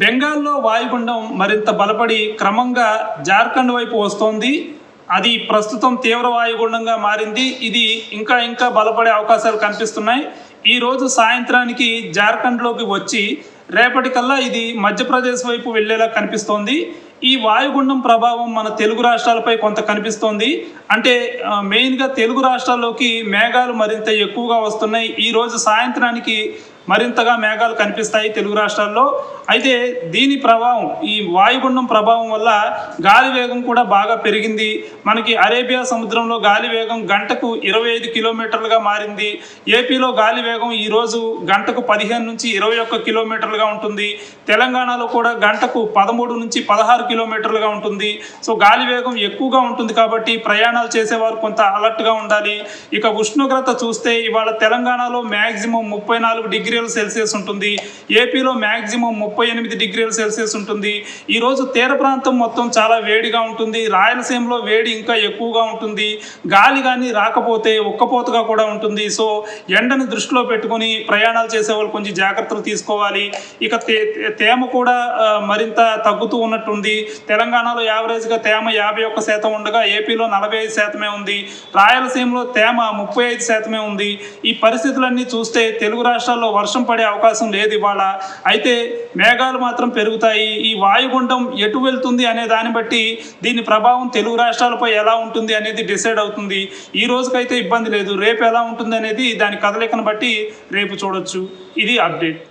బెంగాల్లో వాయుగుండం మరింత బలపడి క్రమంగా జార్ఖండ్ వైపు వస్తోంది. అది ప్రస్తుతం తీవ్ర వాయుగుండంగా మారింది. ఇది ఇంకా ఇంకా బలపడే అవకాశాలు కనిపిస్తున్నాయి. ఈ రోజు సాయంత్రానికి జార్ఖండ్లోకి వచ్చి రేపటికల్లా ఇది మధ్యప్రదేశ్ వైపు వెళ్ళేలా కనిపిస్తోంది. ఈ వాయుగుండం ప్రభావం మన తెలుగు రాష్ట్రాలపై కొంత కనిపిస్తోంది. అంటే మెయిన్గా తెలుగు రాష్ట్రాల్లోకి మేఘాలు మరింత ఎక్కువగా వస్తున్నాయి. ఈ రోజు సాయంత్రానికి మరింతగా మేఘాలు కనిపిస్తాయి తెలుగు రాష్ట్రాల్లో. అయితే దీని ప్రభావం ఈ వాయుగుండం ప్రభావం వల్ల గాలి వేగం కూడా బాగా పెరిగింది. మనకి అరేబియా సముద్రంలో గాలి వేగం గంటకు ఇరవై ఐదు కిలోమీటర్లుగా మారింది. ఏపీలో గాలి వేగం ఈరోజు గంటకు పదిహేను నుంచి ఇరవై ఒక్క కిలోమీటర్లుగా ఉంటుంది. తెలంగాణలో కూడా గంటకు పదమూడు నుంచి పదహారు కిలోమీటర్లుగా ఉంటుంది. సో గాలి వేగం ఎక్కువగా ఉంటుంది కాబట్టి ప్రయాణాలు చేసేవారు కొంత అలర్ట్గా ఉండాలి. ఇక ఉష్ణోగ్రత చూస్తే ఇవాళ తెలంగాణలో మ్యాక్సిమం ముప్పై నాలుగు డిగ్రీ డిగ్రీల సెల్సియస్ ఉంటుంది. ఏపీలో మ్యాక్సిమం ముప్పై ఎనిమిది డిగ్రీల సెల్సియస్ ఉంటుంది. ఈరోజు తీర ప్రాంతం మొత్తం చాలా వేడిగా ఉంటుంది. రాయలసీమలో వేడి ఇంకా ఎక్కువగా ఉంటుంది. గాలి కానీ రాకపోతే ఉక్కపోతగా కూడా ఉంటుంది. సో ఎండని దృష్టిలో పెట్టుకొని ప్రయాణాలు చేసే వాళ్ళు కొంచెం జాగ్రత్తలు తీసుకోవాలి. ఇక తేమ కూడా మరింత తగ్గుతూ ఉన్నట్టుంది. తెలంగాణలో యావరేజ్గా తేమ యాభై ఒక్క శాతం ఉండగా ఏపీలో నలభై ఐదు శాతమే ఉంది. రాయలసీమలో తేమ ముప్పై ఐదు శాతమే ఉంది. ఈ పరిస్థితులన్నీ చూస్తే తెలుగు రాష్ట్రాల్లో వర్షం పడే అవకాశం లేదు ఇవాళ. అయితే మేఘాలు మాత్రం పెరుగుతాయి. ఈ వాయుగుండం ఎటు వెళ్తుంది అనే దాన్ని బట్టి దీని ప్రభావం తెలుగు రాష్ట్రాలపై ఎలా ఉంటుంది అనేది డిసైడ్ అవుతుంది. ఈ రోజుకైతే ఇబ్బంది లేదు. రేపు ఎలా ఉంటుంది అనేది దాని కదలికను బట్టి రేపు చూడొచ్చు. ఇది అప్డేట్.